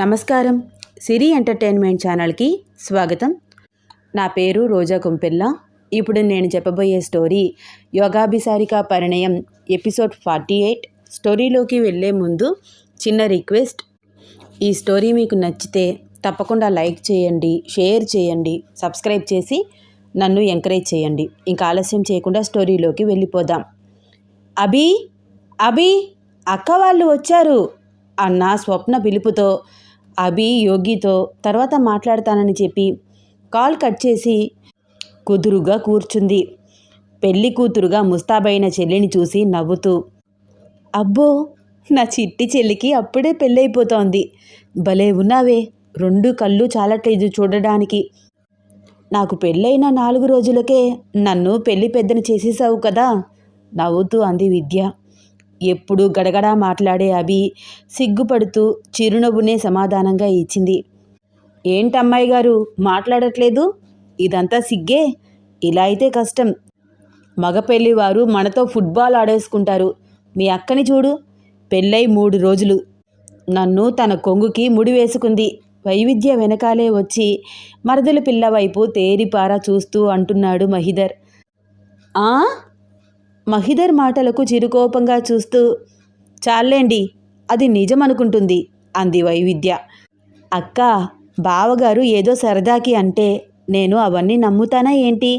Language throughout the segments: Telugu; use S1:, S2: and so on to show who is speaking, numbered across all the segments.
S1: నమస్కారం. సిరి ఎంటర్టైన్మెంట్ ఛానల్కి స్వాగతం. నా పేరు రోజా కుంపెల్ల ఇప్పుడు నేను చెప్పబోయే story Yogabhisarika Parinayam episode forty eight. స్టోరీలోకి వెళ్ళే ముందు చిన్న రిక్వెస్ట్. ఈ స్టోరీ మీకు నచ్చితే తప్పకుండా లైక్ చేయండి షేర్ చేయండి సబ్స్క్రైబ్ చేసి నన్ను ఎంకరేజ్ చేయండి. ఇంకా ఆలస్యం చేయకుండా స్టోరీలోకి వెళ్ళిపోదాం. అభి అభి అక్క వాళ్ళు వచ్చారు అన్న స్వప్న పిలుపుతో అభి యోగితో తర్వాత మాట్లాడతానని చెప్పి కాల్ కట్ చేసి కుదురుగా కూర్చుంది. పెళ్ళి కూతురుగా ముస్తాబైన చెల్లిని చూసి నవ్వుతూ అబ్బో నా చిట్టి చెల్లికి అప్పుడే పెళ్ళైపోతోంది. భలే ఉన్నావే రెండు కళ్ళు చాలట్లేదు చూడడానికి. నాకు పెళ్ళైన నాలుగు రోజులకే నన్ను పెళ్ళి పెద్దని చేసేసావు కదా నవ్వుతూ అంది విద్య. ఎప్పుడు గడగడా మాట్లాడే అభి సిగ్గుపడుతూ చిరునవ్వునే సమాధానంగా ఇచ్చింది. ఏంటమ్మాయి గారు మాట్లాడట్లేదు? ఇదంతా సిగ్గే? ఇలా అయితే కష్టం. మగ పెళ్ళివారు మనతో ఫుట్బాల్ ఆడేసుకుంటారు. మీ అక్కని చూడు. పెళ్ళై మూడు రోజులు. నన్ను తన కొంగుకి ముడి వేసుకుంది. వైవిధ్య వెనకాలే వచ్చి మరదల పిల్ల వైపు తేరిపారా చూస్తూ అంటున్నాడు మహిదర్. ఆ? మహిదర్ మాటలకు చిరుకోపంగా చూస్తూ చాలేండి అది నిజం అనుకుంటుంది అంది వైవిధ్య. అక్క బావగారు ఏదో సరదాకి అంటే నేను అవన్నీ నమ్ముతానా ఏంటి?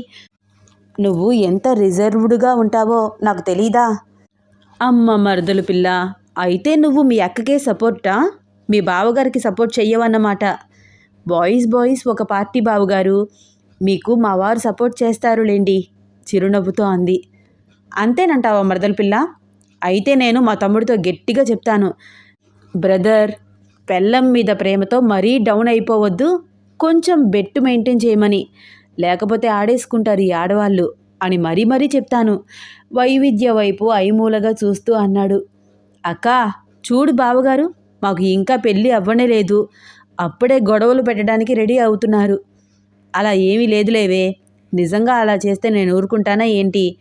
S1: నువ్వు ఎంత రిజర్వ్డ్గా ఉంటావో నాకు తెలీదా? అమ్మ మరదలు పిల్ల అయితే నువ్వు మీ అక్కకే సపోర్టా? మీ బావగారికి సపోర్ట్ చెయ్యవన్నమాట. బాయ్స్ బాయ్స్ ఒక పార్టీ బావగారు మీకు మా వారు సపోర్ట్ చేస్తారులేండి చిరునవ్వుతో అంది. అంతేనంటావా మరదల పిల్ల? అయితే నేను మా తమ్ముడితో గట్టిగా చెప్తాను. బ్రదర్ పెళ్ళం మీద ప్రేమతో మరీ డౌన్ అయిపోవద్దు. కొంచెం బెట్టు మెయింటైన్ చేయమని. లేకపోతే ఆడేసుకుంటారు ఈ ఆడవాళ్ళు అని మరీ మరీ చెప్తాను. వైవిధ్య వైపు ఐమూలగా చూస్తూ అన్నాడు. అక్క చూడు బావగారు మాకు ఇంకా పెళ్ళి అవ్వనే లేదు. అప్పుడే గొడవలు పెట్టడానికి రెడీ అవుతున్నారు. అలా ఏమీ లేదులేవే నిజంగా అలా చేస్తే నేను ఊరుకుంటానా ఏంటి?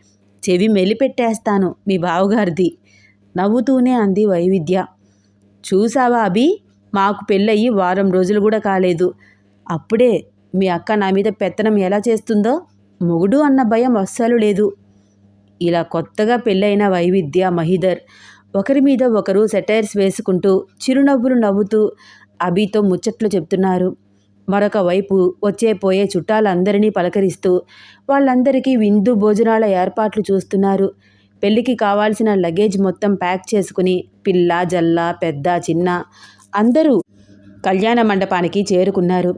S1: చెవి మెలిపెట్టేస్తాను మీ బావగారిది. నవ్వుతూనే అంది వైవిధ్య. చూసావా అభి? మాకు పెళ్ళయి వారం రోజులు కూడా కాలేదు. అప్పుడే మీ అక్క నా మీద పెత్తనం ఎలా చేస్తుందో మొగుడు అన్న భయం అస్సలు లేదు. ఇలా కొత్తగా పెళ్ళైన వైవిధ్య మహిదర్ ఒకరి మీద ఒకరు సెటైర్స్ వేసుకుంటూ చిరునవ్వులు నవ్వుతూ అభితో ముచ్చట్లు చెప్తున్నారు. మరొక వైపు వచ్చే పోయే చుట్టాలందరినీ పలకరిస్తూ వాళ్ళందరికీ విందు భోజనాల ఏర్పాట్లు చూస్తున్నారు. పెళ్ళికి కావాల్సిన లగేజ్ మొత్తం ప్యాక్ చేసుకుని పిల్ల జల్ల పెద్ద చిన్న అందరూ కళ్యాణ మండపానికి చేరుకున్నారు.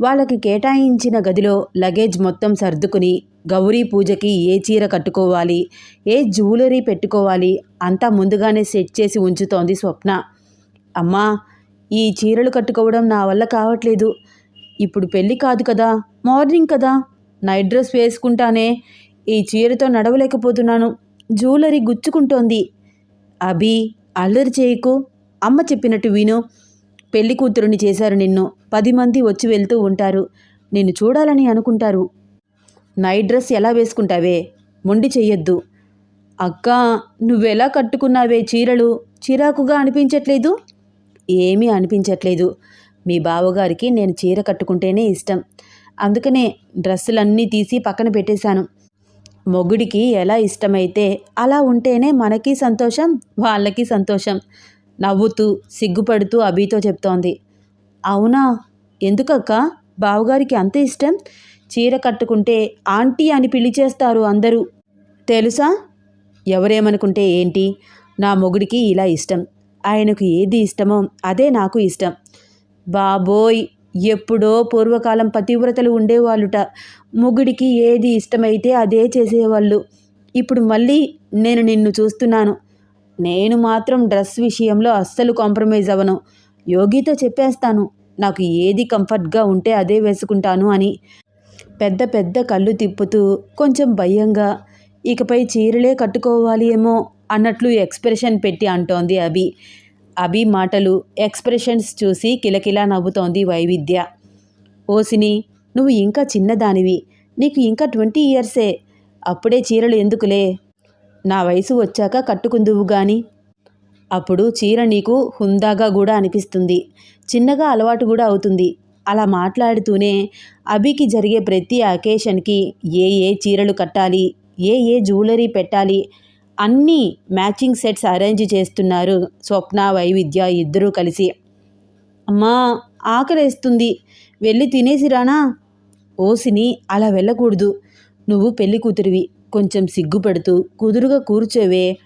S1: వాళ్ళకి కేటాయించిన గదిలో లగేజ్ మొత్తం సర్దుకుని గౌరీ పూజకి ఏ చీర కట్టుకోవాలి ఏ జ్యువెలరీ పెట్టుకోవాలి అంతా ముందుగానే సెట్ చేసి ఉంచుతోంది స్వప్న. అమ్మా ఈ చీరలు కట్టుకోవడం నా వల్ల కావట్లేదు. ఇప్పుడు పెళ్ళి కాదు కదా మార్నింగ్ కదా. నైట్ డ్రెస్ వేసుకుంటానే ఈ చీరతో నడవలేకపోతున్నాను. జ్యువెలరీ గుచ్చుకుంటోంది. అభి అల్లరి చేయకు. అమ్మ చెప్పినట్టు విను. పెళ్ళి కూతురుని చేశారు నిన్ను. పది మంది వచ్చి వెళ్తూ ఉంటారు. నిన్ను చూడాలని అనుకుంటారు. నైట్ డ్రెస్ ఎలా వేసుకుంటావే? మొండి చెయ్యొద్దు. అక్క నువ్వెలా కట్టుకున్నావే చీరలు? చిరాకుగా అనిపించట్లేదు? ఏమీ అనిపించట్లేదు. మీ బావగారికి నేను చీర కట్టుకుంటేనే ఇష్టం. అందుకనే డ్రెస్సులన్నీ తీసి పక్కన పెట్టేశాను. మొగుడికి ఎలా ఇష్టమైతే అలా ఉంటేనే మనకి సంతోషం వాళ్ళకి సంతోషం. నవ్వుతూ సిగ్గుపడుతూ అభితో చెప్తోంది. అవునా? ఎందుకక్క? బావగారికి అంత ఇష్టం? చీర కట్టుకుంటే ఆంటీ అని పిలిచేస్తారు అందరూ. తెలుసా? ఎవరేమనుకుంటే ఏంటి? నా మొగుడికి ఇలా ఇష్టం. ఆయనకు ఏది ఇష్టమో అదే నాకు ఇష్టం. బాబోయ్! ఎప్పుడో పూర్వకాలం పతివ్రతలు ఉండేవాళ్ళుట. మొగుడికి ఏది ఇష్టమైతే అదే చేసేవాళ్ళు. ఇప్పుడు మళ్ళీ నేను నిన్ను చూస్తున్నాను. నేను మాత్రం డ్రెస్ విషయంలో అస్సలు కాంప్రమైజ్ అవ్వను. యోగితో చెప్పేస్తాను. నాకు ఏది కంఫర్ట్గా ఉంటే అదే వేసుకుంటాను అని. పెద్ద పెద్ద కళ్ళు తిప్పుతూ కొంచెం భయంగా ఇకపై చీరలే కట్టుకోవాలి ఏమో అన్నట్లు ఎక్స్ప్రెషన్ పెట్టి అంటోంది అభి. అభి మాటలు ఎక్స్ప్రెషన్స్ చూసి కిలకిలా నవ్వుతోంది వైవిధ్య. ఓసిని నువ్వు ఇంకా చిన్నదానివి. నీకు ఇంకా ట్వంటీ ఇయర్సే. అప్పుడే చీరలు ఎందుకులే? నా వయసు వచ్చాక కట్టుకుందువు గాని. అప్పుడు చీర నీకు హుందాగా కూడా అనిపిస్తుంది. చిన్నగా అలవాటు కూడా అవుతుంది. అలా మాట్లాడుతూనే అభికి జరిగే ప్రతి అకేషన్కి ఏ ఏ చీరలు కట్టాలి ఏ ఏ జ్యువెలరీ పెట్టాలి అన్నీ మ్యాచింగ్ సెట్స్ అరేంజ్ చేస్తున్నారు. స్వప్న వైవిద్య ఇద్దరూ కలిసి. అమ్మా ఆకలేస్తుంది. వెళ్ళి తినేసిరానా ఓసిని అలా వెళ్ళకూడదు. నువ్వు పెళ్ళి కూతురివి. కొంచెం సిగ్గుపడుతూ కుదురుగా కూర్చోవే.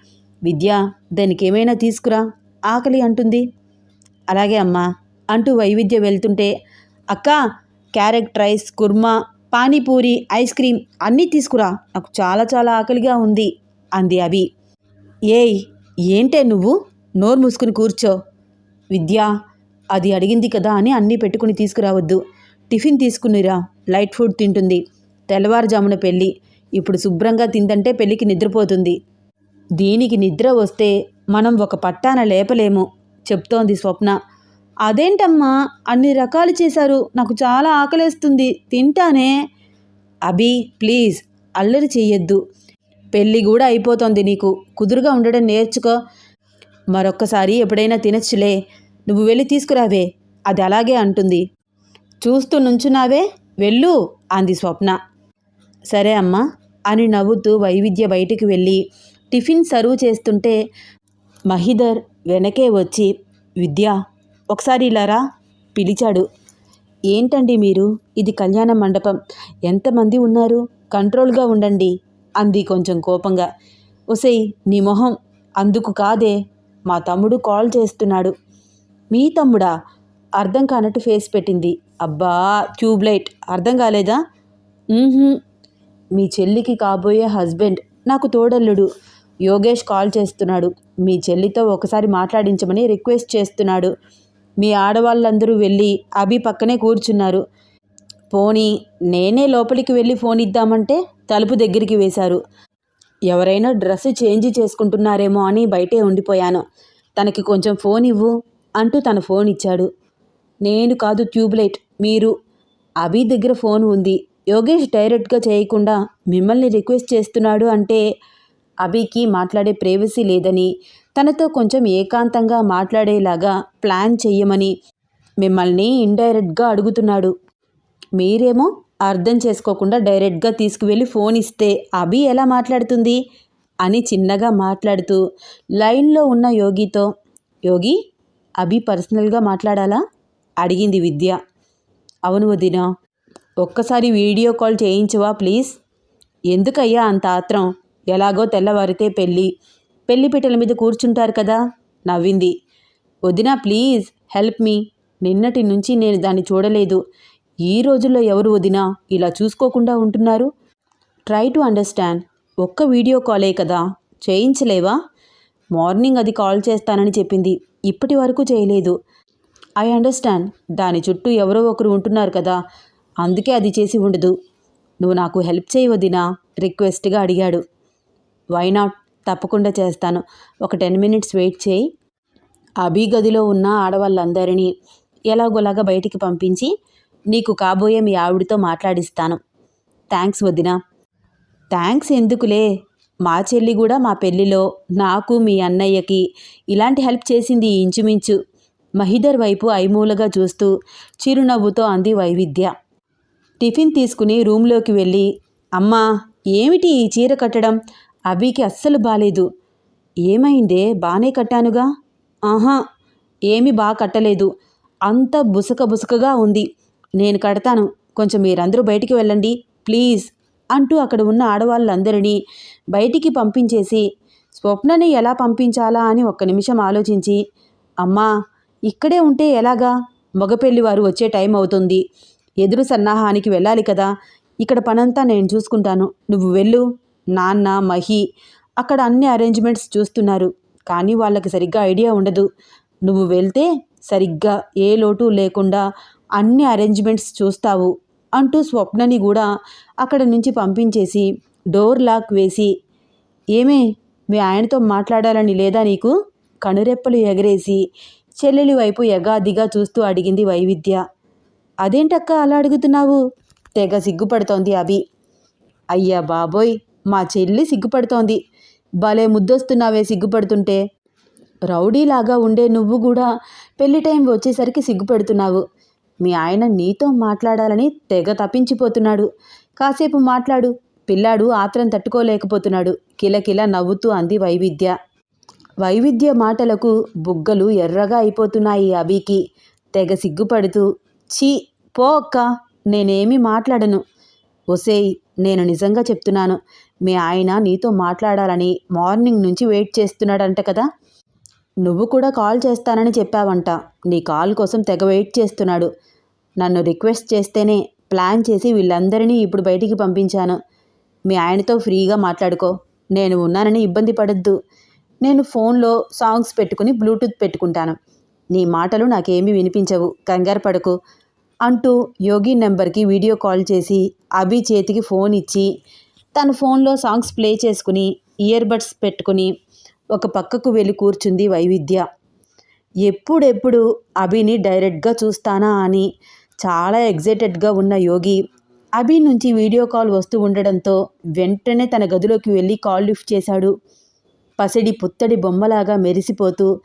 S1: విద్య దానికి ఏమైనా తీసుకురా. ఆకలి అంటుంది. అలాగే అమ్మా అంటూ వైవిధ్య వెళ్తుంటే అక్క carrot rice kurma panipuri ice cream అన్నీ తీసుకురా. నాకు చాలా చాలా ఆకలిగా ఉంది. అంది అభి. ఏయ్ ఏంటే నువ్వు? నోరు మూసుకుని కూర్చో. విద్య అది అడిగింది కదా అని అన్నీ పెట్టుకుని తీసుకురావద్దు. టిఫిన్ తీసుకునిరా లైట్ ఫుడ్ తింటుంది. తెల్లవారుజామున పెళ్ళి. ఇప్పుడు శుభ్రంగా తిందంటే పెళ్ళికి నిద్రపోతుంది. దీనికి నిద్ర వస్తే మనం ఒక పట్టాన లేపలేము చెప్తోంది స్వప్న. అదేంటమ్మా అన్ని రకాలు చేశారు. నాకు చాలా ఆకలేస్తుంది. తింటానే. అభి ప్లీజ్ అల్లరి చెయ్యొద్దు. పెళ్ళి కూడా అయిపోతోంది నీకు. కుదురుగా ఉండడం నేర్చుకో. మరొక్కసారి ఎప్పుడైనా తినచ్చులే. నువ్వు వెళ్ళి తీసుకురావే. అది అలాగే అంటుంది. చూస్తూ నుంచున్నావే? వెళ్ళు అంది స్వప్న. సరే అమ్మా అని నవ్వుతూ వైవిధ్య బయటికి వెళ్ళి టిఫిన్ సర్వ్ చేస్తుంటే మహిదర్ వెనకే వచ్చి విద్య ఒకసారి ఇలారా పిలిచాడు. ఏంటండి మీరు? ఇది కళ్యాణ మండపం. ఎంతమంది ఉన్నారు? కంట్రోల్గా ఉండండి. అంది కొంచెం కోపంగా. ఒసేయ్ నీ మొహం అందుకు కాదే మా తమ్ముడు కాల్ చేస్తున్నాడు. మీ తమ్ముడా? అర్థం కానట్టు ఫేస్ పెట్టింది. అబ్బా ట్యూబ్లైట్. అర్థం కాలేదా? మీ చెల్లికి కాబోయే హస్బెండ్ నాకు తోడల్లుడు. యోగేష్ కాల్ చేస్తున్నాడు. మీ చెల్లితో ఒకసారి మాట్లాడించమని రిక్వెస్ట్ చేస్తున్నాడు. మీ ఆడవాళ్ళందరూ వెళ్ళి అభి పక్కనే కూర్చున్నారు. పోనీ నేనే లోపలికి వెళ్ళి ఫోన్ ఇద్దామంటే? తలుపు దగ్గరికి వేశారు. ఎవరైనా డ్రెస్ చేంజ్ చేసుకుంటున్నారేమో అని బయటే ఉండిపోయాను. తనకి కొంచెం ఫోన్ ఇవ్వు అంటూ తన ఫోన్ ఇచ్చాడు. నేను కాదు ట్యూబ్లైట్ మీరు. అభి దగ్గర ఫోన్ ఉంది. యోగేష్ డైరెక్ట్గా చేయకుండా మిమ్మల్ని రిక్వెస్ట్ చేస్తున్నాడు అంటే అభికి మాట్లాడే ప్రైవసీ లేదని తనతో కొంచెం ఏకాంతంగా మాట్లాడేలాగా ప్లాన్ చెయ్యమని మిమ్మల్ని ఇండైరెక్ట్గా అడుగుతున్నాడు. మీరేమో అర్థం చేసుకోకుండా డైరెక్ట్గా తీసుకువెళ్ళి ఫోన్ ఇస్తే అభి ఎలా మాట్లాడుతుంది? అని చిన్నగా మాట్లాడుతూ లైన్లో ఉన్న యోగితో యోగి అభి పర్సనల్గా మాట్లాడాలా? అడిగింది విద్య. అవును వదిన ఒక్కసారి వీడియో కాల్ చేయించవా ప్లీజ్? ఎందుకయ్యా అంత ఆత్రం? ఎలాగో తెల్లవారితే పెళ్ళి. పెళ్ళి పీటల మీద కూర్చుంటారు కదా? నవ్వింది. వదిన ప్లీజ్ హెల్ప్ మీ. నిన్నటి నుంచి నేను దాన్ని చూడలేదు. ఈ రోజుల్లో ఎవరు వదినా ఇలా చూసుకోకుండా ఉంటున్నారు? ట్రై టు అండర్స్టాండ్ ఒక్క వీడియో కాలే కదా. చేయించలేవా? మార్నింగ్ అది కాల్ చేస్తానని చెప్పింది. ఇప్పటి వరకు చేయలేదు. ఐ అండర్స్టాండ్ దాని చుట్టూ ఎవరో ఒకరు ఉంటున్నారు కదా. అందుకే అది చేసి ఉండదు. నువ్వు నాకు హెల్ప్ చేయవదినా రిక్వెస్ట్గా అడిగాడు. వై నాట్ తప్పకుండా చేస్తాను. ఒక టెన్ మినిట్స్ వెయిట్ చేయి. అభి గదిలో ఉన్న ఆడవాళ్ళందరినీ ఎలాగోలాగా బయటికి పంపించి నీకు కాబోయే మీ ఆవిడతో మాట్లాడిస్తాను. థ్యాంక్స్ వదిన. థ్యాంక్స్ ఎందుకులే? మా చెల్లి కూడా మా పెళ్ళిలో నాకు మీ అన్నయ్యకి ఇలాంటి హెల్ప్ చేసింది ఇంచుమించు. మహిదర్ వైపు ఐమూలగా చూస్తూ చిరునవ్వుతో అంది వైవిధ్య. టిఫిన్ తీసుకుని రూమ్లోకి వెళ్ళి అమ్మా ఏమిటి ఈ చీర కట్టడం? అవికి అస్సలు బాలేదు. ఏమైందే? బానే కట్టానుగా? ఆహా ఏమి బాగా కట్టలేదు. అంత బుసక బుసకగా ఉంది. నేను కడతాను. కొంచెం మీరందరూ బయటికి వెళ్ళండి. ప్లీజ్ అంటూ అక్కడ ఉన్న ఆడవాళ్ళందరినీ బయటికి పంపించేసి స్వప్నని ఎలా పంపించాలా అని ఒక్క నిమిషం ఆలోచించి అమ్మా ఇక్కడే ఉంటే ఎలాగా? మగపెళ్ళి వారు వచ్చే టైం అవుతుంది. ఎదురు సన్నాహానికి వెళ్ళాలి కదా. ఇక్కడ పనంతా నేను చూసుకుంటాను. నువ్వు వెళ్ళు. నాన్న మహి అక్కడ అన్ని అరేంజ్మెంట్స్ చూస్తున్నారు. కానీ వాళ్ళకి సరిగ్గా ఐడియా ఉండదు. నువ్వు వెళ్తే సరిగ్గా ఏ లోటు లేకుండా అన్ని అరేంజ్మెంట్స్ చూస్తావు అంటూ స్వప్నని కూడా అక్కడ నుంచి పంపించేసి డోర్ లాక్ వేసి ఏమే మీ ఆయనతో మాట్లాడాలని లేదా నీకు? కనురెప్పలు ఎగరేసి చెల్లెలి వైపు ఎగాదిగా చూస్తూ అడిగింది వైవిధ్య. అదేంటక్క అలా అడుగుతున్నావు? తెగ సిగ్గుపడుతోంది అభి. అయ్యా బాబోయ్ మా చెల్లి సిగ్గుపడుతోంది. భలే ముద్దొస్తున్నావే సిగ్గుపడుతుంటే. రౌడీలాగా ఉండే నువ్వు కూడా పెళ్ళి టైం వచ్చేసరికి సిగ్గుపడుతున్నావు. మీ ఆయన నీతో మాట్లాడాలని తెగ తప్పించిపోతున్నాడు కాసేపు మాట్లాడు. పిల్లాడు ఆత్రం తట్టుకోలేకపోతున్నాడు. కిలకిల నవ్వుతూ అంది వైవిధ్య. వైవిధ్య మాటలకు బుగ్గలు ఎర్రగా అయిపోతున్నాయి అభికి. తెగ సిగ్గుపడుతూ ఛీ పో అక్క నేనేమి మాట్లాడను. ఒసేయ్ నేను నిజంగా చెప్తున్నాను. మీ ఆయన నీతో మాట్లాడాలని మార్నింగ్ నుంచి వెయిట్ చేస్తున్నాడంట కదా. నువ్వు కూడా కాల్ చేస్తానని చెప్పావంట. నీ కాల్ కోసం తెగ వెయిట్ చేస్తున్నాడు. నన్ను రిక్వెస్ట్ చేస్తేనే ప్లాన్ చేసి వీళ్ళందరినీ ఇప్పుడు బయటికి పంపించాను. మీ ఆయనతో ఫ్రీగా మాట్లాడుకో. నేను ఉన్నానని ఇబ్బంది పడద్దు. నేను ఫోన్లో సాంగ్స్ పెట్టుకుని బ్లూటూత్ పెట్టుకుంటాను. నీ మాటలు నాకేమీ వినిపించవు. కంగారు పడకు అంటూ యోగి నెంబర్కి వీడియో కాల్ చేసి అభి చేతికి ఫోన్ ఇచ్చి తన ఫోన్లో సాంగ్స్ ప్లే చేసుకుని ఇయర్బడ్స్ పెట్టుకుని ఒక పక్కకు వెళ్ళి కూర్చుంది వైవిధ్య. ఎప్పుడెప్పుడు అభిని డైరెక్ట్గా చూస్తానా అని చాలా ఎగ్జైటెడ్గా ఉన్న యోగి అభి నుంచి వీడియో కాల్ వస్తూ ఉండడంతో వెంటనే తన గదిలోకి వెళ్ళి కాల్ లిఫ్ట్ చేశాడు. పసిడి పుత్తడి బొమ్మలాగా మెరిసిపోతూ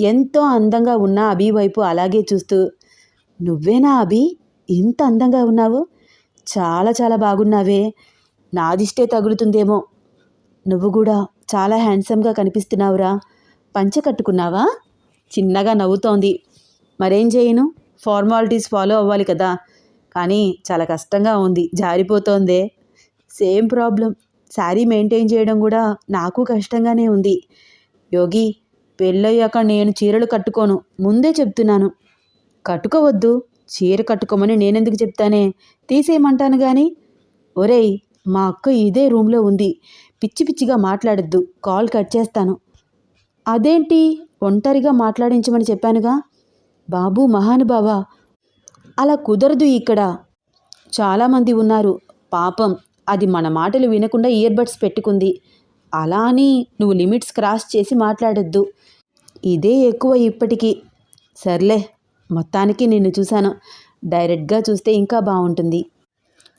S1: ఎంతో అందంగా ఉన్న అభి వైపు అలాగే చూస్తూ నువ్వేనా అభి? ఇంత అందంగా ఉన్నావు? చాలా చాలా బాగున్నావే. నాదిష్టే తగులుతుందేమో. నువ్వు కూడా చాలా హ్యాండ్సమ్గా కనిపిస్తున్నావురా. పంచె కట్టుకున్నావా? చిన్నగా నవ్వుతోంది. మరేం చేయను? ఫార్మాలిటీస్ ఫాలో అవ్వాలి కదా. కానీ చాలా కష్టంగా ఉంది. జారిపోతోందే. Same problem. శారీ మెయింటైన్ చేయడం కూడా నాకు కష్టంగానే ఉంది. యోగి పెళ్ళయ్యాక నేను చీరలు కట్టుకోను. ముందే చెప్తున్నాను. కట్టుకోవద్దు. చీర కట్టుకోమని నేనెందుకు చెప్తానే? తీసేయమంటాను కానీ ఒరేయ్ మా అక్క ఇదే రూమ్లో ఉంది. పిచ్చి పిచ్చిగా మాట్లాడద్దు. కాల్ కట్ చేస్తాను. అదేంటి? ఒంటరిగా మాట్లాడించమని చెప్పానుగా? బాబు మహానుభావ! అలా కుదరదు ఇక్కడ. చాలామంది ఉన్నారు. పాపం అది మన మాటలు వినకుండా ఇయర్బడ్స్ పెట్టుకుంది. అలా అని నువ్వు లిమిట్స్ క్రాస్ చేసి మాట్లాడొద్దు. ఇదే ఎక్కువ ఇప్పటికీ. సర్లే మొత్తానికి నిన్ను చూశాను. డైరెక్ట్గా చూస్తే ఇంకా బాగుంటుంది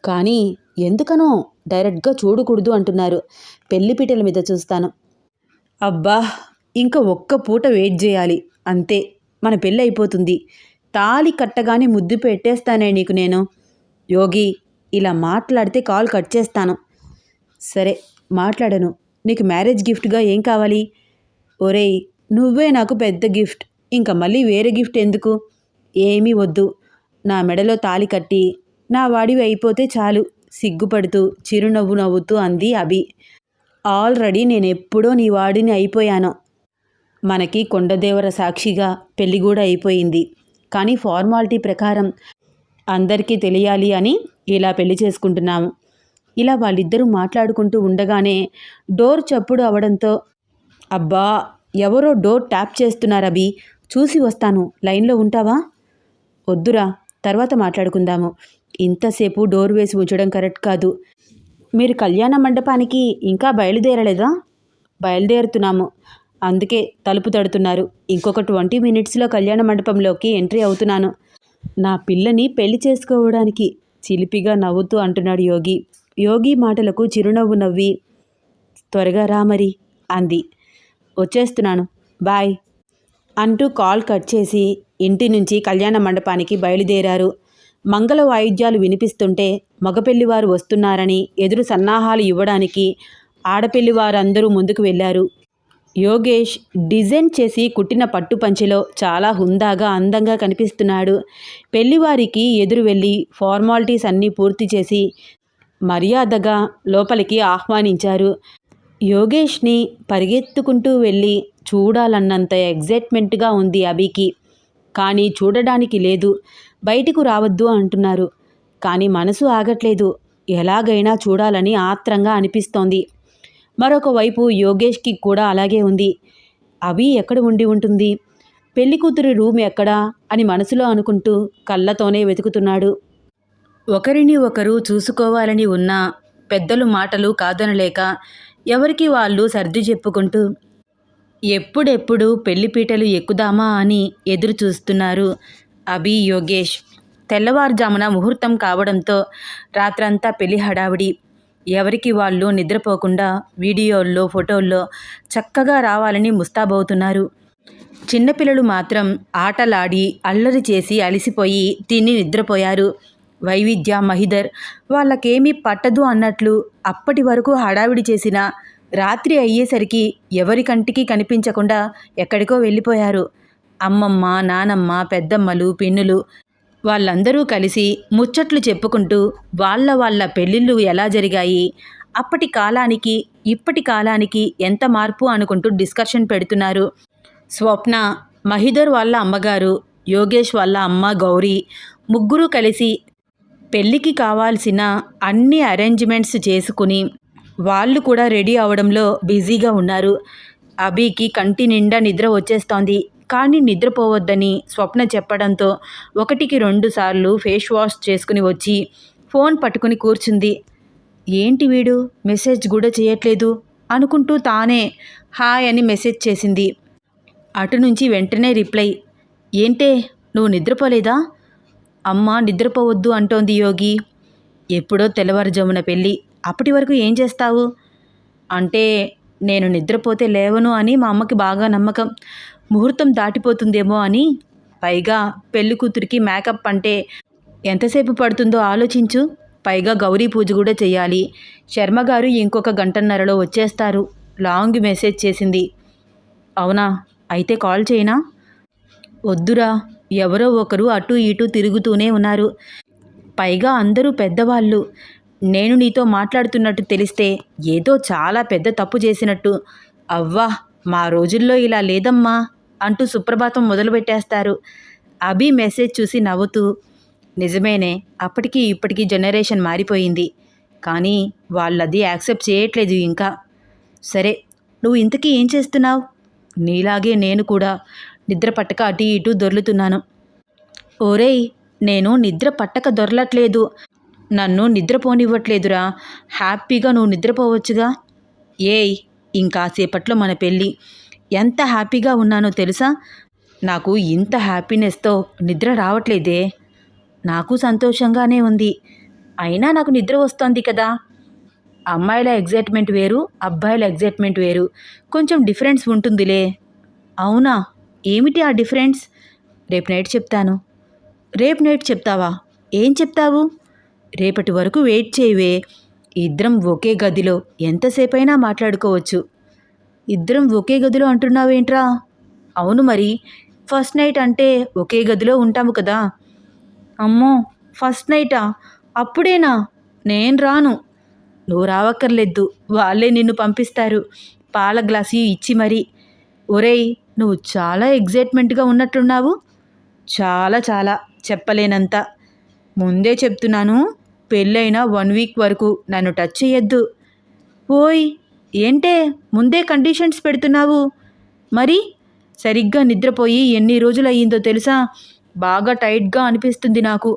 S1: కానీ ఎందుకనో డైరెక్ట్గా చూడకూడదు అంటున్నారు. పెళ్ళిపీటల మీద చూస్తాను. అబ్బా! ఇంకా ఒక్క పూట వెయిట్ చేయాలి. అంతే. మన పెళ్ళి అయిపోతుంది. తాళి కట్టగానే ముద్దు పెట్టేస్తానే నీకు నేను. యోగి ఇలా మాట్లాడితే కాల్ కట్ చేస్తాను. సరే మాట్లాడను. నీకు మ్యారేజ్ గిఫ్ట్గా ఏం కావాలి? ఒరేయ్ నువ్వే నాకు పెద్ద గిఫ్ట్. ఇంకా మళ్ళీ వేరే గిఫ్ట్ ఎందుకు? ఏమీ వద్దు. నా మెడలో తాళి కట్టి నా వాడివి అయిపోతే చాలు. సిగ్గుపడుతూ చిరునవ్వు నవ్వుతూ అంది అభి. ఆల్రెడీ నేను ఎప్పుడో నీ వాడిని అయిపోయాను. మనకి కొండదేవర సాక్షిగా పెళ్ళి కూడా అయిపోయింది. కానీ ఫార్మాలిటీ ప్రకారం అందరికీ తెలియాలి అని ఇలా పెళ్ళి చేసుకుంటున్నాము. ఇలా వాళ్ళిద్దరూ మాట్లాడుకుంటూ ఉండగానే డోర్ చప్పుడు అవడంతో అబ్బా ఎవరో డోర్ ట్యాప్ చేస్తున్నారవి చూసి వస్తాను. లైన్లో ఉంటావా? వద్దురా తర్వాత మాట్లాడుకుందాము. ఇంతసేపు డోర్ వేసి ఉంచడం కరెక్ట్ కాదు. మీరు కళ్యాణ మండపానికి ఇంకా బయలుదేరలేదా? బయలుదేరుతున్నాము. అందుకే తలుపు తడుతున్నారు. ఇంకొక ట్వంటీ మినిట్స్లో కళ్యాణ మండపంలోకి ఎంట్రీ అవుతున్నాను. నా పిల్లని పెళ్ళి చేసుకోవడానికి చిలిపిగా నవ్వుతూ అంటున్నాడు యోగి. యోగి మాటలకు చిరునవ్వు నవ్వి త్వరగా రా మరి అంది. వచ్చేస్తున్నాను. బాయ్ అంటూ కాల్ కట్ చేసి ఇంటి నుంచి కళ్యాణ మండపానికి బయలుదేరారు. మంగళ వాయిద్యాలు వినిపిస్తుంటే మగపెళ్ళివారు వస్తున్నారని ఎదురు సన్నాహాలు ఇవ్వడానికి ఆడపెళ్ళివారందరూ ముందుకు వెళ్ళారు యోగేష్ డిజైన్ చేసి కుట్టిన పట్టు పంచెలో చాలా హుందాగా అందంగా కనిపిస్తున్నాడు. పెళ్ళివారికి ఎదురు వెళ్ళి ఫార్మాలిటీస్ అన్నీ పూర్తి చేసి మర్యాదగా లోపలికి ఆహ్వానించారు. యోగేష్ని పరిగెత్తుకుంటూ వెళ్ళి చూడాలన్నంత ఎగ్జైట్మెంట్గా ఉంది అభికి. కానీ చూడడానికి లేదు. బయటకు రావద్దు అంటున్నారు. కానీ మనసు ఆగట్లేదు. ఎలాగైనా చూడాలని ఆత్రంగా అనిపిస్తోంది. మరొక వైపు యోగేష్కి కూడా అలాగే ఉంది. అవి ఎక్కడ ఉండి ఉంటుంది? పెళ్ళి కూతురి రూమ్ ఎక్కడా? అని మనసులో అనుకుంటూ కళ్ళతోనే వెతుకుతున్నాడు. ఒకరిని ఒకరు చూసుకోవాలని ఉన్న పెద్దలు మాటలు కాదనలేక ఎవరికి వాళ్ళు సర్ది చెప్పుకుంటూ ఎప్పుడెప్పుడు పెళ్ళిపీటలు ఎక్కుదామా? అని ఎదురు చూస్తున్నారు అభి యోగేష్. తెల్లవారుజామున ముహూర్తం కావడంతో రాత్రంతా పెళ్ళి హడావిడి. ఎవరికి వాళ్ళు నిద్రపోకుండా వీడియోల్లో ఫోటోల్లో చక్కగా రావాలని ముస్తాబవుతున్నారు. చిన్నపిల్లలు మాత్రం ఆటలాడి అల్లరి చేసి అలసిపోయి తిని నిద్రపోయారు. వైవిధ్య మహిదర్ వాళ్ళకేమీ పట్టదు అన్నట్లు అప్పటి వరకు హడావిడి చేసిన రాత్రి అయ్యేసరికి ఎవరి కంటికి కనిపించకుండా ఎక్కడికో వెళ్ళిపోయారు. అమ్మమ్మ నానమ్మ పెద్దమ్మలు పిన్నులు వాళ్ళందరూ కలిసి ముచ్చట్లు చెప్పుకుంటూ వాళ్ళ వాళ్ళ పెళ్ళిళ్ళు ఎలా జరిగాయి? అప్పటి కాలానికి ఇప్పటి కాలానికి ఎంత మార్పు అనుకుంటూ డిస్కషన్ పెడుతున్నారు. స్వప్న మహిదర్ వాళ్ళ అమ్మగారు యోగేష్ వాళ్ళ అమ్మ గౌరీ ముగ్గురు కలిసి పెళ్ళికి కావాల్సిన అన్ని అరేంజ్మెంట్స్ చేసుకుని వాళ్ళు కూడా రెడీ అవడంలో బిజీగా ఉన్నారు. అభికి కంటి నిండా నిద్ర వచ్చేస్తోంది. కానీ నిద్రపోవద్దని స్వప్న చెప్పడంతో ఒకటికి రెండు సార్లు ఫేస్ వాష్ చేసుకుని వచ్చి ఫోన్ పట్టుకుని కూర్చుంది. ఏంటి వీడు? మెసేజ్ కూడా చేయట్లేదు అనుకుంటూ తానే హాయ్ అని మెసేజ్ చేసింది. అటు నుంచి వెంటనే రిప్లై ఏంటే నువ్వు నిద్రపోలేదా? అమ్మ నిద్రపోవద్దు అంటోంది యోగి. ఎప్పుడో తెల్లవారుజామున పెళ్ళి అప్పటి వరకు ఏం చేస్తావు? అంటే నేను నిద్రపోతే లేవను అని మా అమ్మకి బాగా నమ్మకం. ముహూర్తం దాటిపోతుందేమో అని. పైగా పెళ్ళి కూతురికి మేకప్ అంటే ఎంతసేపు పడుతుందో ఆలోచించు. పైగా గౌరీ పూజ కూడా చేయాలి శర్మ గారు ఇంకొక గంటన్నరలో వచ్చేస్తారు. లాంగ్ మెసేజ్ చేసింది. అవునా? అయితే కాల్ చేయనా? వద్దురా. ఎవరో ఒకరు అటు ఇటు తిరుగుతూనే ఉన్నారు. పైగా అందరూ పెద్దవాళ్ళు. నేను నీతో మాట్లాడుతున్నట్టు తెలిస్తే ఏదో చాలా పెద్ద తప్పు చేసినట్టు. అవ్వా మా రోజుల్లో ఇలా లేదమ్మా. అంటూ సుప్రభాతం మొదలుపెట్టేస్తారు. అభి మెసేజ్ చూసి నవ్వుతూ నిజమేనే అప్పటికి ఇప్పటికీ జనరేషన్ మారిపోయింది. కానీ వాళ్ళది యాక్సెప్ట్ చేయట్లేదు ఇంకా. సరే నువ్వు ఇంతకీ ఏం చేస్తున్నావు? నీలాగే నేను కూడా నిద్ర పట్టక అటు ఇటు దొర్లుతున్నాను. ఓరేయ్ నేను నిద్ర పట్టక దొరలట్లేదు. నన్ను నిద్రపోనివ్వట్లేదురా. హ్యాపీగా నువ్వు నిద్రపోవచ్చుగా. ఏయ్ ఇంకాసేపట్లో మన పెళ్ళి. ఎంత హ్యాపీగా ఉన్నానో తెలుసా? నాకు ఇంత హ్యాపీనెస్తో నిద్ర రావట్లేదే. నాకు సంతోషంగానే ఉంది. అయినా నాకు నిద్ర వస్తోంది కదా. అమ్మాయిల ఎగ్జైట్మెంట్ వేరు అబ్బాయిల ఎగ్జైట్మెంట్ వేరు. కొంచెం డిఫరెన్స్ ఉంటుందిలే. అవునా? ఏమిటి ఆ డిఫరెన్స్? రేపు నైట్ చెప్తాను. రేపు నైట్ చెప్తావా? ఏం చెప్తావు? రేపటి వరకు వెయిట్ చేయవే. ఇద్దరం ఒకే గదిలో ఎంతసేపైనా మాట్లాడుకోవచ్చు. ఇద్దరం ఒకే గదిలో అంటున్నావేంట్రా? అవును మరి. ఫస్ట్ నైట్ అంటే ఒకే గదిలో ఉంటాము కదా. అమ్మో ఫస్ట్ నైటా? అప్పుడేనా? నేను రాను. నువ్వు రావక్కర్లేదు. వాళ్ళే నిన్ను పంపిస్తారు. పాల గ్లాసు ఇచ్చి మరి. ఒరేయ్ నువ్వు చాలా ఎగ్జైట్మెంట్గా ఉన్నట్టున్నావు. చాలా చాలా. చెప్పలేనంత. ముందే చెప్తున్నాను. పెళ్ళైన వన్ వీక్ వరకు నన్ను టచ్ చేయొద్దు ఓయ్ ఏంటే ముందే కండిషన్స్ పెడుతున్నావు? మరి? సరిగ్గా నిద్రపోయి ఎన్ని రోజులు అయ్యిందో తెలుసా? బాగా టైట్గా అనిపిస్తుంది నాకు.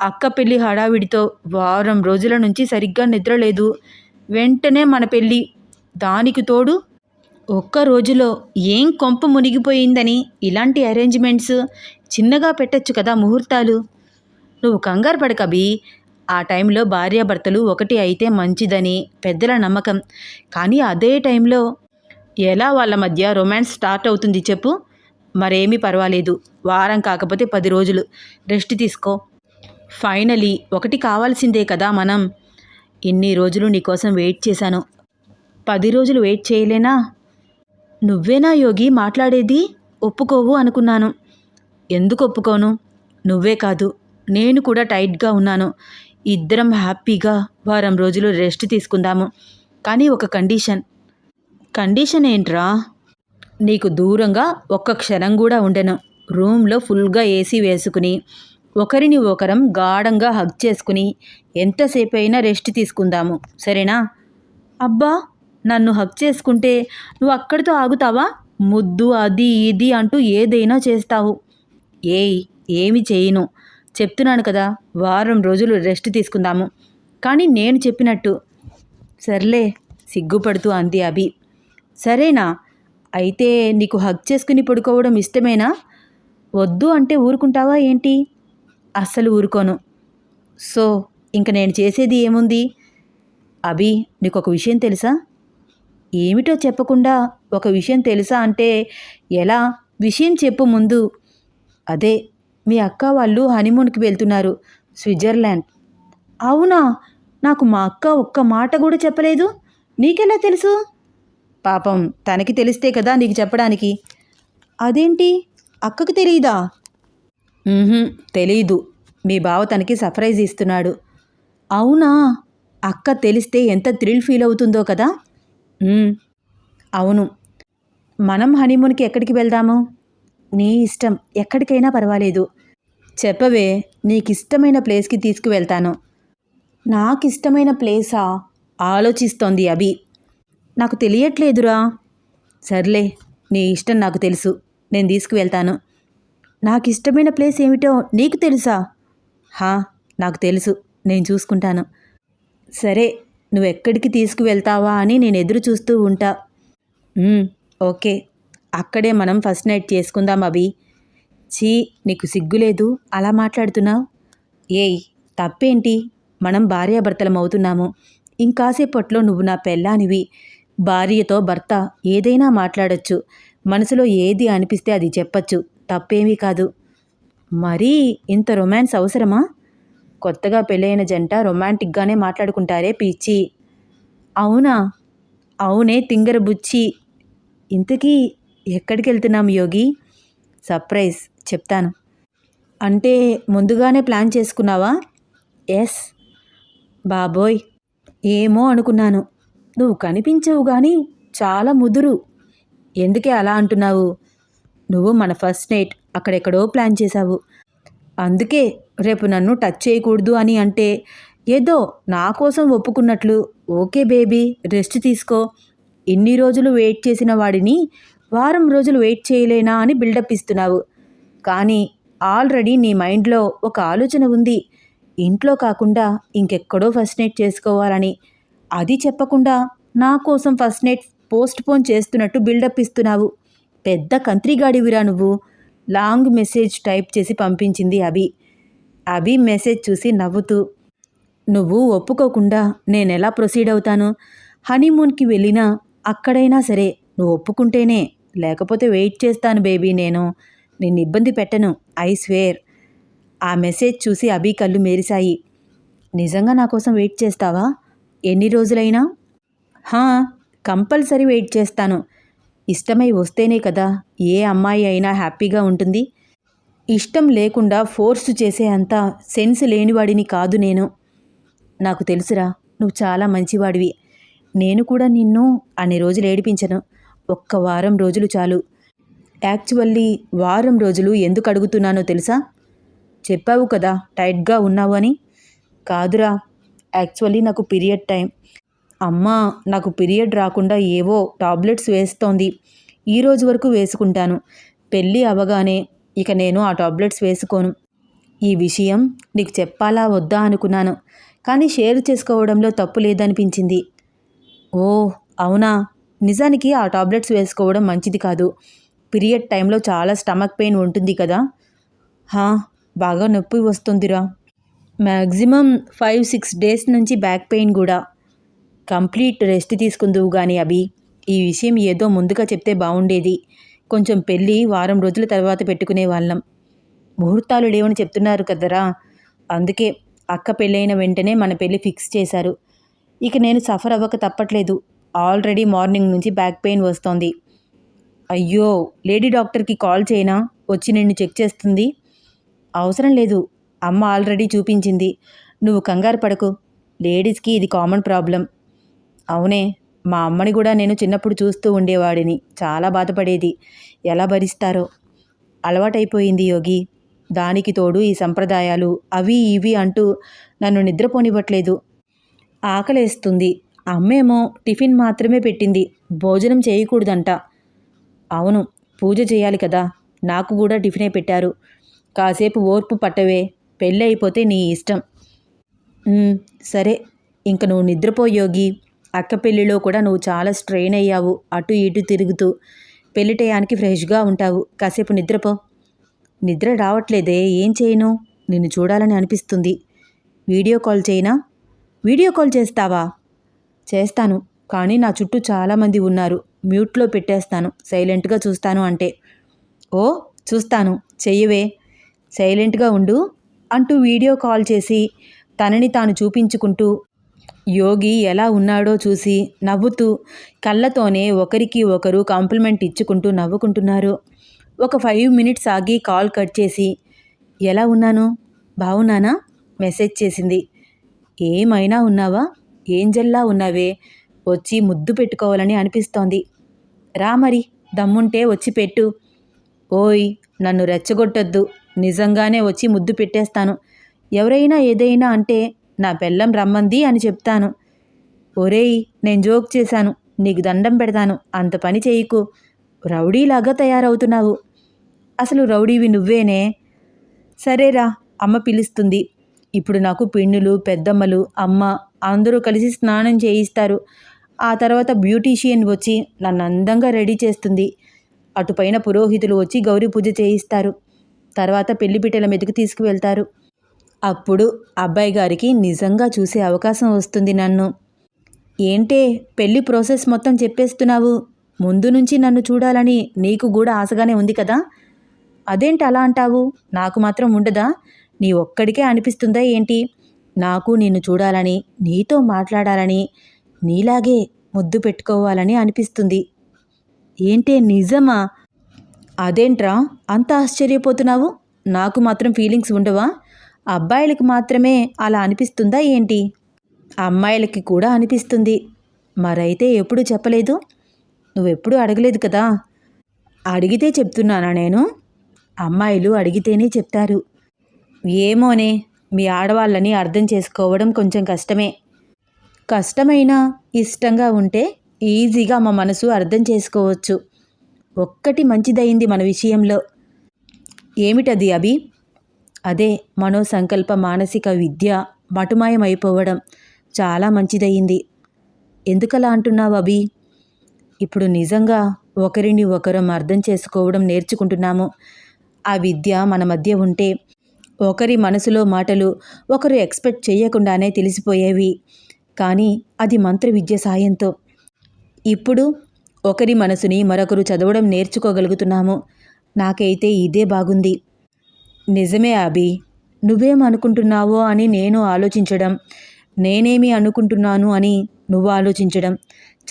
S1: అక్క పెళ్ళి హడావిడితో వారం రోజుల నుంచి సరిగ్గా నిద్రలేదు. వెంటనే మన పెళ్ళి దానికి తోడు ఒక్క రోజులో ఏం కొంప మునిగిపోయిందని ఇలాంటి అరేంజ్మెంట్స్ చిన్నగా పెట్టచ్చు కదా ముహూర్తాలు. నువ్వు కంగారు పడకబి ఆ టైంలో భార్యాభర్తలు ఒకటి అయితే మంచిదని పెద్దల నమ్మకం. కానీ అదే టైంలో ఎలా వాళ్ళ మధ్య రొమాన్స్ స్టార్ట్ అవుతుంది చెప్పు? మరేమీ పర్వాలేదు. వారం కాకపోతే పది రోజులు. రెస్ట్ తీసుకో. ఫైనలీ ఒకటి కావాల్సిందే కదా మనం. ఇన్ని రోజులు నీకోసం వెయిట్ చేశాను. పది రోజులు వెయిట్ చేయలేనా? నువ్వేనా యోగి మాట్లాడేది? ఒప్పుకోవు అనుకున్నాను. ఎందుకు ఒప్పుకోను? నువ్వే కాదు. నేను కూడా టైట్గా ఉన్నాను. ఇద్దరం హ్యాపీగా వారం రోజులు రెస్ట్ తీసుకుందాము. కానీ ఒక కండిషన్. కండిషన్ ఏంట్రా? నీకు దూరంగా ఒక్క క్షణం కూడా ఉండను. రూమ్లో ఫుల్గా ఏసీ వేసుకుని ఒకరిని ఒకరం గాఢంగా హగ్ చేసుకుని ఎంతసేపు అయినా రెస్ట్ తీసుకుందాము. సరేనా? అబ్బా నన్ను హక్ చేసుకుంటే నువ్వు అక్కడితో ఆగుతావా? ముద్దు అది ఇది అంటూ ఏదైనా చేస్తావు. ఏయ్ ఏమి చేయను. చెప్తున్నాను కదా వారం రోజులు రెస్ట్ తీసుకుందాము. కానీ నేను చెప్పినట్టు సర్లే సిగ్గుపడుతూ అంది అభి. సరేనా అయితే నీకు హగ్ చేసుకుని పడుకోవడం ఇష్టమేనా? వద్దు అంటే ఊరుకుంటావా ఏంటి? అస్సలు ఊరుకోను. సో ఇంక నేను చేసేది ఏముంది? అభి నీకు ఒక విషయం తెలుసా? ఏమిటో చెప్పకుండా ఒక విషయం తెలుసా అంటే ఎలా? విషయం చెప్పు ముందు. అదే మీ అక్క వాళ్ళు హనీమూన్కి వెళ్తున్నారు. స్విట్జర్లాండ్. అవునా? నాకు మా అక్క ఒక్క మాట కూడా చెప్పలేదు. నీకెలా తెలుసు? పాపం తనకి తెలిస్తే కదా నీకు చెప్పడానికి. అదేంటి? అక్కకు తెలియదా తెలీదు. మీ బావ తనకి సర్ప్రైజ్ ఇస్తున్నాడు. అవునా? అక్క తెలిస్తే ఎంత థ్రిల్ ఫీల్ అవుతుందో కదా? అవును. మనం హనీమూన్కి ఎక్కడికి వెళ్దాము? నీ ఇష్టం ఎక్కడికైనా పర్వాలేదు. చెప్పవే నీకు ఇష్టమైన ప్లేస్కి తీసుకువెళ్తాను. నాకు ఇష్టమైన ప్లేసా? ఆలోచిస్తోంది అభి. నాకు తెలియట్లేదురా. సర్లే నీ ఇష్టం నాకు తెలుసు. నేను తీసుకువెళ్తాను. నాకు ఇష్టమైన ప్లేస్ ఏమిటో నీకు తెలుసా? హా నాకు తెలుసు. నేను చూసుకుంటాను. సరే నువ్వు ఎక్కడికి తీసుకువెళ్తావా అని నేను ఎదురు చూస్తూ ఉంటా ఓకే. అక్కడే మనం ఫస్ట్ నైట్ చేసుకుందాం అభి. చీ నీకు సిగ్గులేదు అలా మాట్లాడుతున్నావు? ఏయ్ తప్పేంటి? మనం భార్యాభర్తలం అవుతున్నాము. ఇంకాసేపట్లో నువ్వు నా పెళ్ళానివి. భార్యతో భర్త ఏదైనా మాట్లాడొచ్చు. మనసులో ఏది అనిపిస్తే అది చెప్పచ్చు. తప్పేమీ కాదు. మరీ ఇంత రొమాన్స్ అవసరమా? కొత్తగా పెళ్ళైన జంట రొమాంటిక్గానే మాట్లాడుకుంటారే పిచ్చి. అవునా? అవునే తింగర బుచ్చి ఇంతకీ ఎక్కడికి వెళ్తున్నాం యోగి? సర్ప్రైజ్ చెప్తాను. అంటే ముందుగానే ప్లాన్ చేసుకున్నావా? ఎస్. బాబోయ్. ఏమో అనుకున్నాను. నువ్వు కనిపించవు కానీ చాలా ముదురు. ఎందుకే అలా అంటున్నావు? నువ్వు మన ఫస్ట్ నైట్ అక్కడెక్కడో ప్లాన్ చేశావు. అందుకే రేపు నన్ను టచ్ చేయకూడదు అని అంటే ఏదో నా కోసం ఒప్పుకున్నట్లు. ఓకే బేబీ రెస్ట్ తీసుకో. ఇన్ని రోజులు వెయిట్ చేసిన వాడిని వారం రోజులు వెయిట్ చేయలేనా అని బిల్డప్ ఇస్తున్నావు. కానీ ఆల్రెడీ నీ మైండ్లో ఒక ఆలోచన ఉంది. ఇంట్లో కాకుండా ఇంకెక్కడో ఫస్ట్ నైట్ చేసుకోవాలని. అది చెప్పకుండా నా కోసం ఫస్ట్ నైట్ పోస్ట్ పోన్ చేస్తున్నట్టు బిల్డప్ ఇస్తున్నావు. పెద్ద కంత్రిగాడివిరా నువ్వు. లాంగ్ మెసేజ్ టైప్ చేసి పంపించింది అభి. అభి మెసేజ్ చూసి నవ్వుతూ నువ్వు ఒప్పుకోకుండా నేనెలా ప్రొసీడ్ అవుతాను? హనీమూన్కి వెళ్ళినా అక్కడైనా సరే నువ్వు ఒప్పుకుంటేనే లేకపోతే వెయిట్ చేస్తాను బేబీ నేను. నిన్ను ఇబ్బంది పెట్టను ఐ స్వేర్. ఆ మెసేజ్ చూసి అభి కళ్ళు మేరిశాయి. నిజంగా నా కోసం వెయిట్ చేస్తావా? ఎన్ని రోజులైనా? హా కంపల్సరీ వెయిట్ చేస్తాను. ఇష్టమై వస్తేనే కదా ఏ అమ్మాయి అయినా హ్యాపీగా ఉంటుంది. ఇష్టం లేకుండా ఫోర్స్ చేసే అంత సెన్స్ లేనివాడిని కాదు నేను. నాకు తెలుసురా నువ్వు చాలా మంచివాడివి. నేను కూడా నిన్ను అన్ని రోజులు ఏడిపించను. ఒక్క వారం రోజులు చాలు. యాక్చువల్లీ వారం రోజులు ఎందుకు అడుగుతున్నానో తెలుసా? చెప్పావు కదా టైట్గా ఉన్నావు అని. కాదురా యాక్చువల్లీ నాకు పీరియడ్ టైం. అమ్మ నాకు పీరియడ్ రాకుండా ఏవో టాబ్లెట్స్ వేస్తోంది. ఈ రోజు వరకు వేసుకుంటాను. పెళ్ళి అవగానే ఇక నేను ఆ టాబ్లెట్స్ వేసుకోను. ఈ విషయం నీకు చెప్పాలా వద్దా అనుకున్నాను. కానీ షేర్ చేసుకోవడంలో తప్పు లేదనిపించింది. ఓ అవునా? నిజానికి ఆ టాబ్లెట్స్ వేసుకోవడం మంచిది కాదు. పీరియడ్ టైంలో చాలా స్టమక్ పెయిన్ ఉంటుంది కదా. హా బాగా నొప్పి వస్తుందిరా. మ్యాక్సిమం ఫైవ్ సిక్స్ డేస్ నుంచి బ్యాక్ పెయిన్ కూడా. కంప్లీట్ రెస్ట్ తీసుకుందువు కానీ అభి. ఈ విషయం ఏదో ముందుగా చెప్తే బాగుండేది కొంచెం పెళ్ళి వారం రోజుల తర్వాత పెట్టుకునే వాళ్ళం. ముహూర్తాలు లేవని చెప్తున్నారు కదరా. అందుకే అక్క పెళ్ళైన వెంటనే మన పెళ్ళి ఫిక్స్ చేశారు. ఇక నేను సఫర్ అవ్వక తప్పట్లేదు. ఆల్రెడీ మార్నింగ్ నుంచి బ్యాక్ పెయిన్ వస్తోంది. అయ్యో లేడీ డాక్టర్కి కాల్ చేయనా? వచ్చి నిన్ను చెక్ చేస్తుంది. అవసరం లేదు అమ్మ ఆల్రెడీ చూపించింది. నువ్వు కంగారు పడకు లేడీస్కి ఇది కామన్ ప్రాబ్లం. అవునే మా అమ్మని కూడా నేను చిన్నప్పుడు చూస్తూ ఉండేవాడిని చాలా బాధపడేది. ఎలా భరిస్తారో? అలవాటైపోయింది యోగి. దానికి తోడు ఈ సంప్రదాయాలు అవి ఇవి అంటూ నన్ను నిద్రపోనివ్వట్లేదు. ఆకలేస్తుంది. అమ్మేమో టిఫిన్ మాత్రమే పెట్టింది. భోజనం చేయకూడదంట. అవును పూజ చేయాలి కదా. నాకు కూడా టిఫినే పెట్టారు. కాసేపు ఓర్పు పట్టవే. పెళ్ళి అయిపోతే నీ ఇష్టం. సరే. ఇంక నువ్వు నిద్రపో యోగి. అక్క పెళ్ళిలో కూడా నువ్వు చాలా స్ట్రెయిన్ అయ్యావు. అటు ఇటు తిరుగుతూ. పెళ్ళి టయానికి ఫ్రెష్గా ఉంటావు. కాసేపు నిద్రపో. నిద్ర రావట్లేదే. ఏం చేయను? నిన్ను చూడాలని అనిపిస్తుంది. వీడియో కాల్ చేయనా? వీడియో కాల్ చేస్తావా? చేస్తాను. కానీ నా చుట్టూ చాలామంది ఉన్నారు. మ్యూట్లో పెట్టేస్తాను. సైలెంట్గా చూస్తాను అంటే. ఓ చూస్తాను. చెయ్యవే. సైలెంట్గా ఉండు అంటూ వీడియో కాల్ చేసి తనని తాను చూపించుకుంటూ యోగి ఎలా ఉన్నాడో చూసి నవ్వుతూ కళ్ళతోనే ఒకరికి ఒకరు కాంప్లిమెంట్ ఇచ్చుకుంటూ నవ్వుకుంటున్నారు. ఒక ఫైవ్ మినిట్స్ ఆగి కాల్ కట్ చేసి ఎలా ఉన్నాను? బాగున్నానా మెసేజ్ చేసింది. ఏమైనా ఉన్నావా? ఏంజల్లా ఉన్నావే? వచ్చి ముద్దు పెట్టుకోవాలని అనిపిస్తోంది. రా మరి దమ్ముంటే వచ్చి పెట్టు. ఓయ్ నన్ను రెచ్చగొట్టొద్దు. నిజంగానే వచ్చి ముద్దు పెట్టేస్తాను. ఎవరైనా ఏదైనా అంటే నా పెళ్ళం రమ్మంది అని చెప్తాను. ఒరేయ్ నేను జోక్ చేశాను. నీకు దండం పెడతాను. అంత పని చేయకు. రౌడీలాగా తయారవుతున్నావు. అసలు రౌడీవి నువ్వేనే? సరేరా అమ్మ పిలుస్తుంది. ఇప్పుడు నాకు పిన్నులు పెద్దమ్మలు అమ్మ అందరూ కలిసి స్నానం చేయిస్తారు. ఆ తర్వాత బ్యూటీషియన్ వచ్చి నన్ను అందంగా రెడీ చేస్తుంది. అటుపైన పురోహితులు వచ్చి గౌరీ పూజ చేయిస్తారు. తర్వాత పెళ్ళిపీటల మీదకి తీసుకువెళ్తారు. అప్పుడు అబ్బాయి గారికి నిజంగా చూసే అవకాశం వస్తుంది నన్ను. ఏంటే పెళ్ళి ప్రాసెస్ మొత్తం చెప్పేస్తున్నావు? ముందు నుంచి నన్ను చూడాలని నీకు కూడా ఆశగానే ఉంది కదా? అదేంటి అలా అంటావు? నాకు మాత్రం ఉండదా? నీ ఒక్కడికే అనిపిస్తుందా ఏంటి? నాకు నిన్ను చూడాలని నీతో మాట్లాడాలని నీలాగే ముద్దు పెట్టుకోవాలని అనిపిస్తుంది. ఏంటే నిజమా? అదేంట్రా? అంత ఆశ్చర్యపోతున్నావు? నాకు మాత్రం ఫీలింగ్స్ ఉండవా? అబ్బాయిలకి మాత్రమే అలా అనిపిస్తుందా ఏంటి? అమ్మాయిలకి కూడా అనిపిస్తుంది. మరైతే ఎప్పుడు చెప్పలేదు? నువ్వెప్పుడు అడగలేదు కదా? అడిగితే చెప్తున్నానా నేను? అమ్మాయిలు అడిగితేనే చెప్తారు. ఏమోనే మీ ఆడవాళ్ళని అర్థం చేసుకోవడం కొంచెం కష్టమే. కష్టమైనా ఇష్టంగా ఉంటే ఈజీగా మా మనసు అర్థం చేసుకోవచ్చు. ఒక్కటి మంచిదైంది మన విషయంలో. ఏమిటది అభి? అదే మనోసంకల్ప మానసిక విద్య మటుమాయమైపోవడం చాలా మంచిదయ్యింది ఎందుకలా అంటున్నావు అభి? ఇప్పుడు నిజంగా ఒకరిని ఒకరం అర్థం చేసుకోవడం నేర్చుకుంటున్నాము. ఆ విద్య మన మధ్య ఉంటే ఒకరి మనసులో మాటలు ఒకరు ఎక్స్పెక్ట్ చేయకుండానే తెలిసిపోయేవి. కానీ అది మంత్ర విద్య సాయంతో. ఇప్పుడు ఒకరి మనసుని మరొకరు చదవడం నేర్చుకోగలుగుతున్నాము. నాకైతే ఇదే బాగుంది. నిజమే అభి. నువ్వేం అనుకుంటున్నావో అని నేను ఆలోచించడం నేనేమి అనుకుంటున్నాను అని నువ్వు ఆలోచించడం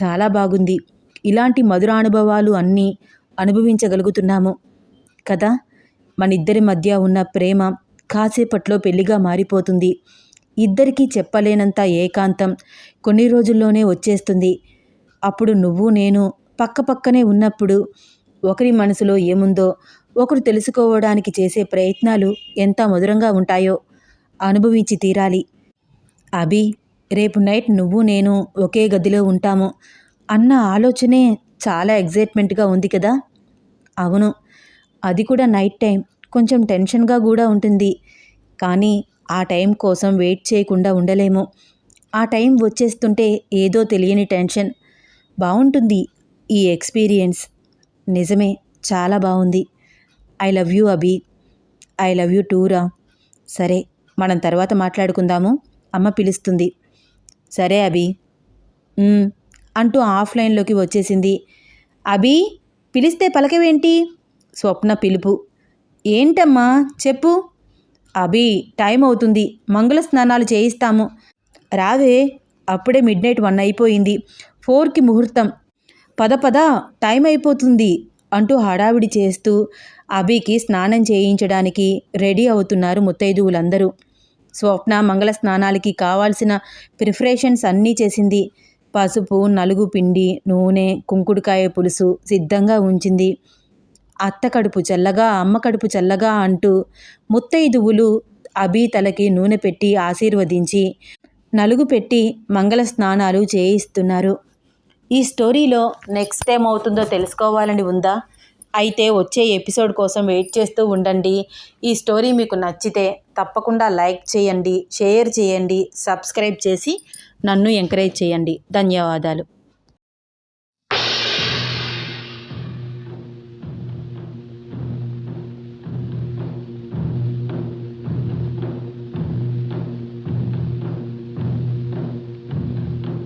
S1: చాలా బాగుంది. ఇలాంటి మధురానుభవాలు అన్నీ అనుభవించగలుగుతున్నాము. కదా? మన ఇద్దరి మధ్య ఉన్న ప్రేమ కాసేపట్లో పెళ్ళిగా మారిపోతుంది. ఇద్దరికీ చెప్పలేనంత ఏకాంతం కొన్ని రోజుల్లోనే వచ్చేస్తుంది. అప్పుడు నువ్వు నేను పక్కపక్కనే ఉన్నప్పుడు ఒకరి మనసులో ఏముందో ఒకరు తెలుసుకోవడానికి చేసే ప్రయత్నాలు ఎంత మధురంగా ఉంటాయో అనుభవించి తీరాలి. అభి రేపు నైట్ నువ్వు నేను ఒకే గదిలో ఉంటాము అన్న ఆలోచనే చాలా ఎగ్జైట్మెంట్గా ఉంది కదా? అవును. అది కూడా నైట్ టైం. కొంచెం టెన్షన్గా కూడా ఉంటుంది. కానీ ఆ టైం కోసం వెయిట్ చేయకుండా ఉండలేము. ఆ టైం వచ్చేస్తుంటే ఏదో తెలియని టెన్షన్. బాగుంటుంది ఈ ఎక్స్పీరియన్స్. నిజమే చాలా బాగుంది I love you Abhi. I love you టూరా సరే మనం తర్వాత మాట్లాడుకుందాము. అమ్మ పిలుస్తుంది. సరే అభి. అంటూ ఆఫ్లైన్లోకి వచ్చేసింది. అభి పిలిస్తే పలకవేంటి? స్వప్న పిలుపు. ఏంటమ్మా? చెప్పు. అభి టైం అవుతుంది. మంగళ స్నానాలు చేయిస్తాము. రావే అప్పుడే మిడ్ నైట్ వన్ అయిపోయింది. ఫోర్కి ముహూర్తం. పద పద టైం అయిపోతుంది అంటూ హడావిడి చేస్తూ అభికి స్నానం చేయించడానికి రెడీ అవుతున్నారు ముత్తైదువులందరూ. స్వప్న మంగళ స్నానాలకి కావాల్సిన ప్రిఫరేషన్స్ అన్నీ చేసింది. పసుపు నలుగు పిండి నూనె కుంకుడుకాయ పులుసు సిద్ధంగా ఉంచింది. అత్త కడుపు చల్లగా అమ్మ కడుపు చల్లగా అంటూ ముత్తైదువులు అభి తలకి నూనె పెట్టి ఆశీర్వదించి నలుగు పెట్టి మంగళ స్నానాలు చేయిస్తున్నారు. ఈ స్టోరీలో నెక్స్ట్ టైం అవుతుందో తెలుసుకోవాలని ఉందా? అయితే వచ్చే ఎపిసోడ్ కోసం వెయిట్ చేస్తూ ఉండండి. ఈ స్టోరీ మీకు నచ్చితే తప్పకుండా లైక్ చేయండి షేర్ చేయండి సబ్స్క్రైబ్ చేసి నన్ను ఎంకరేజ్ చేయండి. ధన్యవాదాలు.